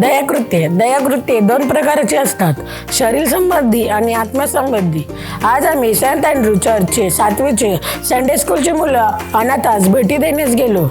दयाकृत्ये दयाकृत्ये दोन प्रकारचे असतात. शरीर संबंधी आणि आत्मसंबंधी आज आम्ही सेंट अँड्रू चर्चचे सातवीचे संडे स्कूलची मुलं अनाथास भेटी देण्यास गेलो.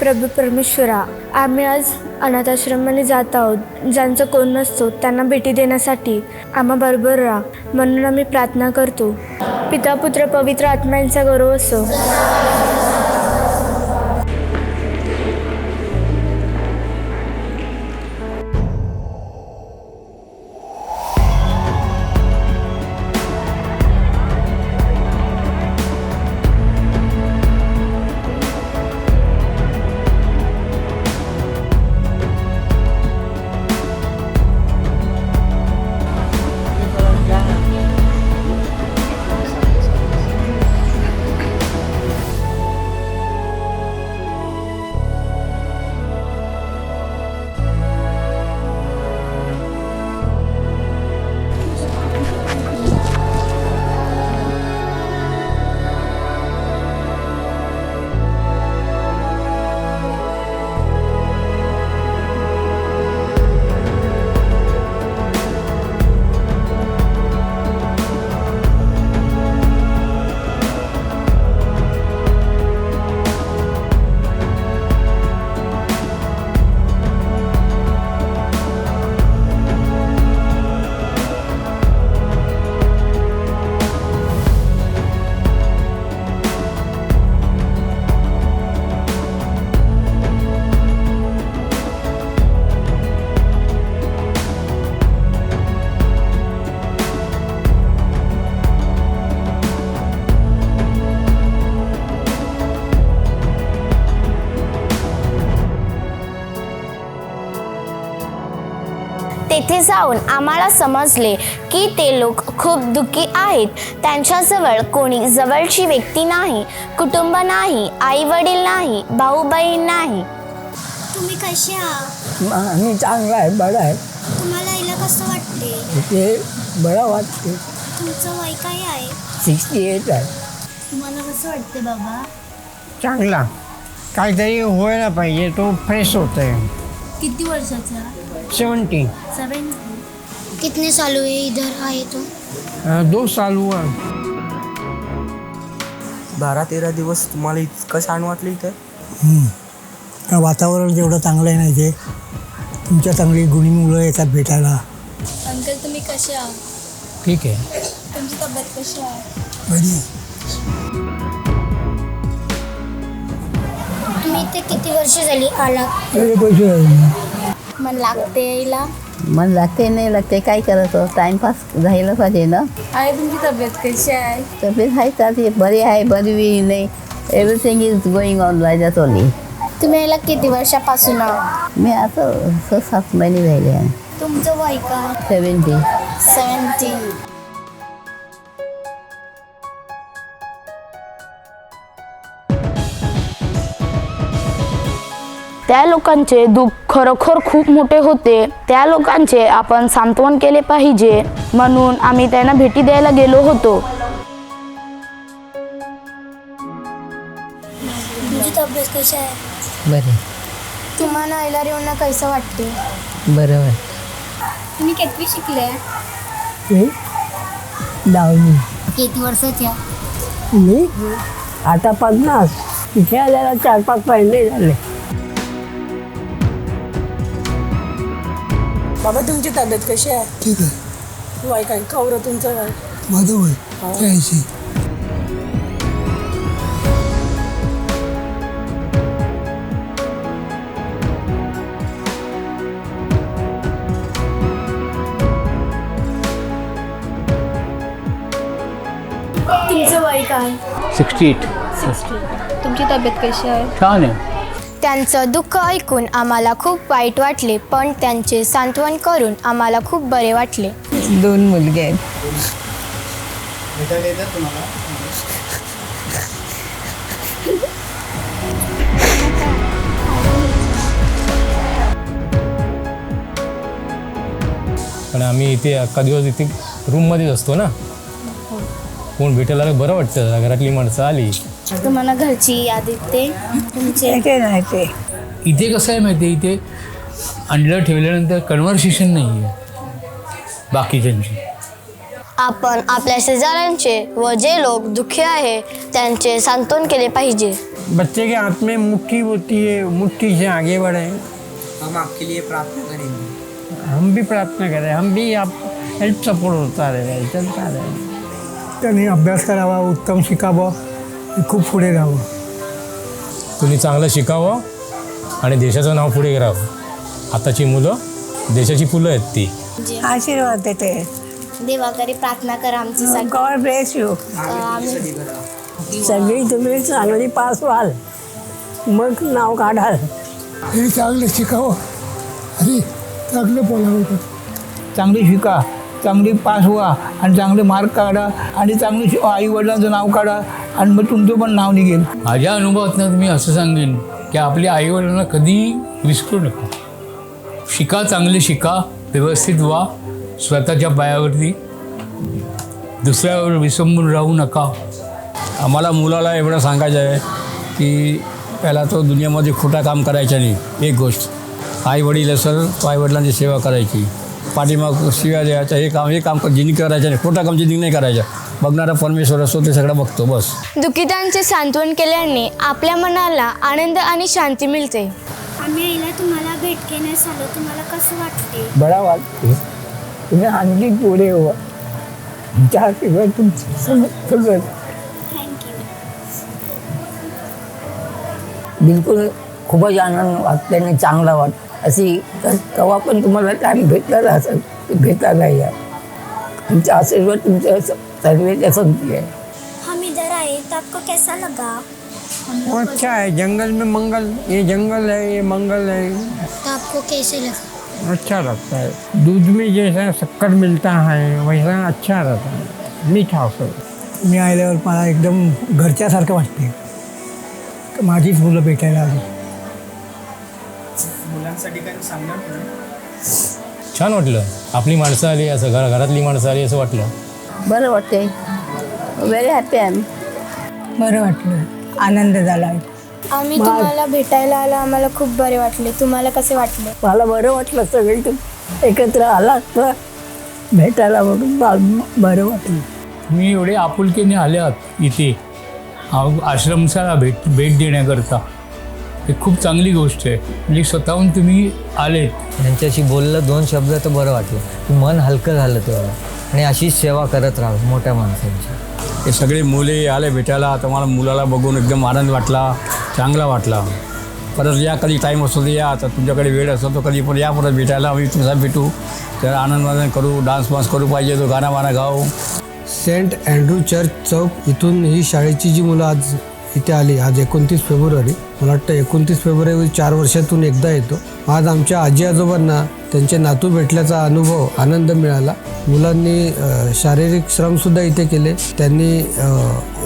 प्रभू परमेश्वरा आम्ही आज अनाथाश्रमाने जात आहोत. ज्यांचं कोण नसतो त्यांना भेटी देण्यासाठी आम्हा बरोबर राहा. म्हणून आम्ही प्रार्थना करतो. पिता पुत्र पवित्र आत्म्यांचा गौरव असो. तेथे जाऊन आम्हाला समजले की ते लोक खूप दुःखी आहेत. त्यांच्याजवळ कोणी जवळची व्यक्ती नाही कुटुंब नाही आई वडील नाही भाऊ बहीण नाही. तुम्ही कसे आहात? मी चांगला आहे बरं आहे. तुम्हाला आईला कसं वाटते? ते बरं वाटते. तुमचं वय काय आहे? सिक्स्टी एट आहे. तुम्हाला कसं वाटते बाबा? चांगला. काहीतरी व्हायला पाहिजे तो फ्रेश होत आहे किती वर्षाचा? सेवन्टी. सेवन कितने साल हुए इधर? आए तो। दो साल हुआ. बारा तेरा दिवस तुम्हाला इतकं छान वाटलं इथं? का वातावरण जेवढं चांगलं आहे ना इथे तुमच्या चांगली गुणी मुलं येतात भेटायला. अंकल तुम्ही कसे आहात? ठीक आहे. तुमची तब्येत कशी आहे? बरी तुम्ही इथे किती वर्ष झाली आला पैसे. मन लागते यायला? मन लागते नाही लागते काय करायचं टाइमपास झालं पाहिजे ना? आहे तुमची तब्येत कशी आहे? तब्येत आहे चालते बरी आहे बरी बी नाही everything is going on that only तुम्ही यायला किती वर्षापासून आहात? मी आता सहा सात महिने झाले आहे. तुमचं वय काय? सेवन्टी सेवन्टी त्या लोकांचे दुःख खरोखर खूप मोठे होते. त्या लोकांचे आपण सांत्वन केले पाहिजे म्हणून आम्ही त्यांना भेटी द्यायला गेलो होतो. तुमची तब्येत कशी आहे? बरे. तुम्हाला आईला येऊन कसं वाटते? बरं वाटतं. तुम्ही कितवी शिकले? लावणी किती वर्षाच्या मी आता पन्नास. इथे आल्याला चार पाच महिने झाले. बाबा तुमची तब्येत कशी आहे? ठीक आहे. वय काय कवरं तुमचं वय माझं वय त्र्याऐंशी. तुमचं वय काय? Sixty eight. तुमची तब्येत कशी आहे? छान आहे. त्यांचं दुःख ऐकून आम्हाला खूप वाईट वाटले पण त्यांचे सांत्वन करून आम्हाला खूप बरे वाटले. दोन मुलगे आहेत. पण आम्ही इथे अख्खा दिवस इथे रूममध्येच असतो ना? कोण भेटायला आलं बरं वाटतं? घरातली माणसं आली. तुम्हाला घरची याद येते. तुमचे? ते नाही ते इथे कसं आहे माहिती आहे इथे? अंडलं ठेवल्यानंतर कन्व्हर्सेशन नाही आहे बाकीच्यांची. आपण आपल्या शेजाऱ्यांचे व जे लोक दुःखी आहे त्यांचे सांत्वन केले पाहिजे. बच्चे के हाथ में मुट्ठी होती है मुट्ठी से आगे बढ़े। हम आपके लिए प्रार्थना करेंगे। हम भी प्रार्थना करें हम भी आप हेल्प सपोर्ट होता रहेगा चलता रहेगा त्यांनी अभ्यास करावा उत्तम शिकावं। खूप पुढे राहावं. तुम्ही चांगलं शिकावं आणि देशाचं नाव पुढे करावं आताची मुलं देशाची फुलं आहेत ती. आशीर्वाद देते देवाकडे प्रार्थना करा आमची गॉड ब्लेस यू सगळी तुम्ही चांगली पास व्हाल. मग नाव काढाल. हे चांगलं शिकावं. आणि चांगलं बोलावं. चांगली शिका चांगली पास व्हा आणि चांगले मार्क काढा आणि चांगलं आई वडिलांचं नाव काढा. आणि मग तुमचं पण नाव निघेल. माझ्या अनुभवातनं मी असं सांगेन की आपल्या आईवडिलांना कधी विसरू नका. शिका चांगले शिका व्यवस्थित व्हा स्वतःच्या पायावरती. दुसऱ्यावर विसंबून राहू नका. आम्हाला मुलाला एवढं सांगायचं आहे की पहिला तो दुनियामध्ये खोटा काम करायचा नाही. एक गोष्ट. आई वडील असेल तो आई वडिलांची सेवा करायची. पाठीमाग शिव्या द्यायचा हे काम हे काम जिनी करायचं नाही. खोटा काम जिनी नाही करायचं. बघणारा परमेश्वर असतो ते सगळं बघतो बस. दुःखितांचे सांत्वन केल्याने आपल्या मनाला आनंद आणि शांती मिळते. आम्ही आईला तुम्हाला भेट घेण्यास आलो. तुम्हाला कसं वाटते? बरा वाटते. तुम्ही आणखी पुढे व्हा त्याशिवाय तुमचं बिलकुल खूपच आनंद वाटते आणि चांगला वाटत. अशी तेव्हा पण तुम्हाला टाईम भेटला असेल भेटायला या. तुमचा आशीर्वाद तुमच्या सर्वेच्या संगती आहे हम इधर आए तो आपको कैसा लगा? वो अच्छा है जंगल में मंगल ये जंगल है ये मंगल है। तो आपको कैसे लगा? अच्छा लगता है। दूध में जैसा शक्कर मिलता है वैसा अच्छा रहता है। मीठा होता मी आल्यावर मला एकदम घरच्यासारखं वाटते माझीच मुलं भेटायला आली मुलांसाठी काही सांगणार छान वाटलं. आपली माणसं आली असं घर घरातली माणसं आली असं वाटलं. बरं वाटते व्हेरी हॅपी आय बरं वाटलं. आनंद झाला. आम्ही तुम्हाला भेटायला आलो आम्हाला खूप बरे वाटले. तुम्हाला कसे वाटले? मला बरं वाटलं सगळे तुम्ही एकत्र आलात तर भेटायला बघून मला बरं वाटलं. तुम्ही एवढे आपुलकीने आल्यात इथे. आ- आश्रमशाला भेट भेट देण्याकरता. हे खूप चांगली गोष्ट आहे. म्हणजे स्वतःहून तुम्ही आलेत. त्यांच्याशी बोललं दोन शब्द तर बरं वाटलं. मन हलकं झालं तेवढं आणि अशीच सेवा करत राहा मोठ्या माणसांची. हे सगळे मुले आले भेटायला तर मला मुलाला बघून एकदम आनंद वाटला चांगला वाटला. परत या कधी टाईम असतो तर या आता तुमच्याकडे वेळ असतो तो कधी पण या परत भेटायला आम्ही तुमचा भेटू. तर आनंद आनंद करू डान्स वान्स करू पाहिजे तो गाणं वाणं गाऊ. सेंट अँड्रू चर्च चौक इथून ही शाळेची जी मुलं आज इथे आली आज एकोणतीस फेब्रुवारी मला वाटतं एकोणतीस फेब्रुवारी चार वर्षातून एकदा येतो. आज आमच्या आजी आजोबांना त्यांचे नातू भेटल्याचा अनुभव आनंद मिळाला. मुलांनी शारीरिक श्रमसुद्धा इथे केले. त्यांनी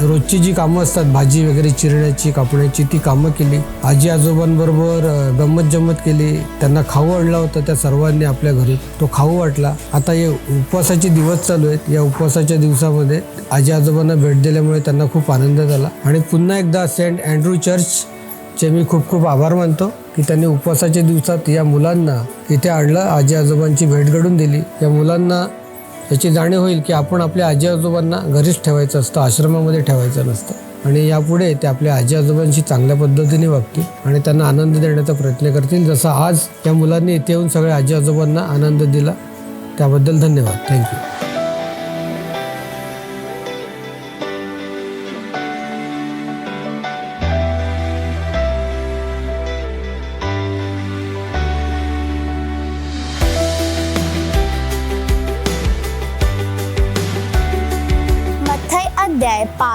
रोजची जी कामं असतात भाजी वगैरे चिरण्याची कापण्याची ती कामं केली. आजी आजोबांबरोबर गंमत जम्मत केली. त्यांना खाऊ आणला होता त्या सर्वांनी आपल्या घरी. तो खाऊ वाटला. आता हे उपवासाचे दिवस चालू आहेत. या उपवासाच्या दिवसामध्ये आजी आजोबांना भेट दिल्यामुळे त्यांना खूप आनंद झाला. आणि पुन्हा एकदा सेंट अँड्रू चर्च चे मी खूप खूप आभार मानतो की त्यांनी उपवासाच्या दिवसात या मुलांना इथे आणलं आजी आजोबांची भेट घडून दिली. या मुलांना याची जाणीव होईल की आपण आपल्या आजी आजोबांना घरीच ठेवायचं असतं आश्रमामध्ये ठेवायचं नसतं. आणि यापुढे ते आपल्या आजी आजोबांशी चांगल्या पद्धतीने वागतील आणि त्यांना आनंद देण्याचा प्रयत्न करतील. जसं आज या मुलांनी इथे येऊन सगळ्या आजी आजोबांना आनंद दिला त्याबद्दल धन्यवाद. थँक्यू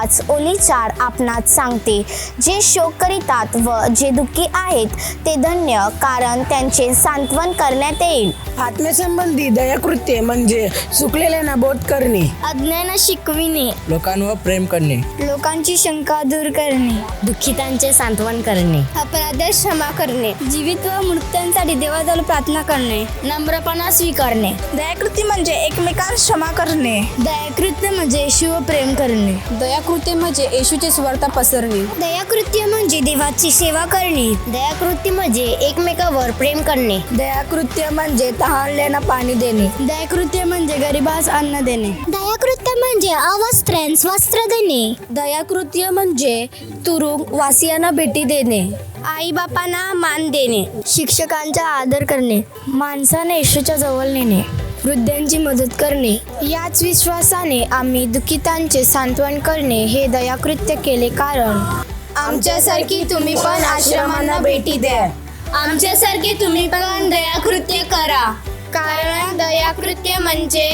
पाच ओली चार आपणात सांगते. जे शोक करीतात व जे दुःखी आहेत ते धन्य कारण त्यांचे सांत्वन करण्यात येईल. आत्म्यासंबंधी दयाकृत्य म्हणजे चुकलेल्यांना बोट करणे. अज्ञान शिकविणे. लोकांवर प्रेम करणे. लोकांची शंका दूर करणे. दुःखितांचे सांत्वन करणे. अपराधास क्षमा करणे. जीवित व मृत्यांसाठी देवाजवळ प्रार्थना करणे. नम्रपणा स्वीकारणे. दयाकृती म्हणजे एकमेकांस क्षमा करणे. दयाकृत्य म्हणजे शिवप्रेम करणे. दयाकृत्य म्हणजे येशूची स्वर्ता पसरणे. दयाकृत्य म्हणजे देवाची सेवा करणे. दयाकृत्य म्हणजे एकमेकावर प्रेम करणे. दयाकृत्य म्हणजे तहानलेना पाणी देणे. दयाकृत्य म्हणजे गरिबास अन्न देणे. दयाकृत्य म्हणजे अवस्त्र्यांस वस्त्र देणे. दयाकृत्य म्हणजे तुरुंग वासियांना भेटी देणे. आई बापांना मान देणे. शिक्षकांचा आदर करणे. माणसाने येशूच्या जवळ नेणे. वृद्धांची मदत करणे. याच विश्वासाने आम्ही दुःखितांचे सांत्वन करणे हे दयाकृत्य केले कारण आमच्यासारखी तुम्ही पण आश्रमांना भेटी द्या. आमच्यासारखी तुम्ही पण दयाकृत्य करा. कारण दयाकृत्य म्हणजे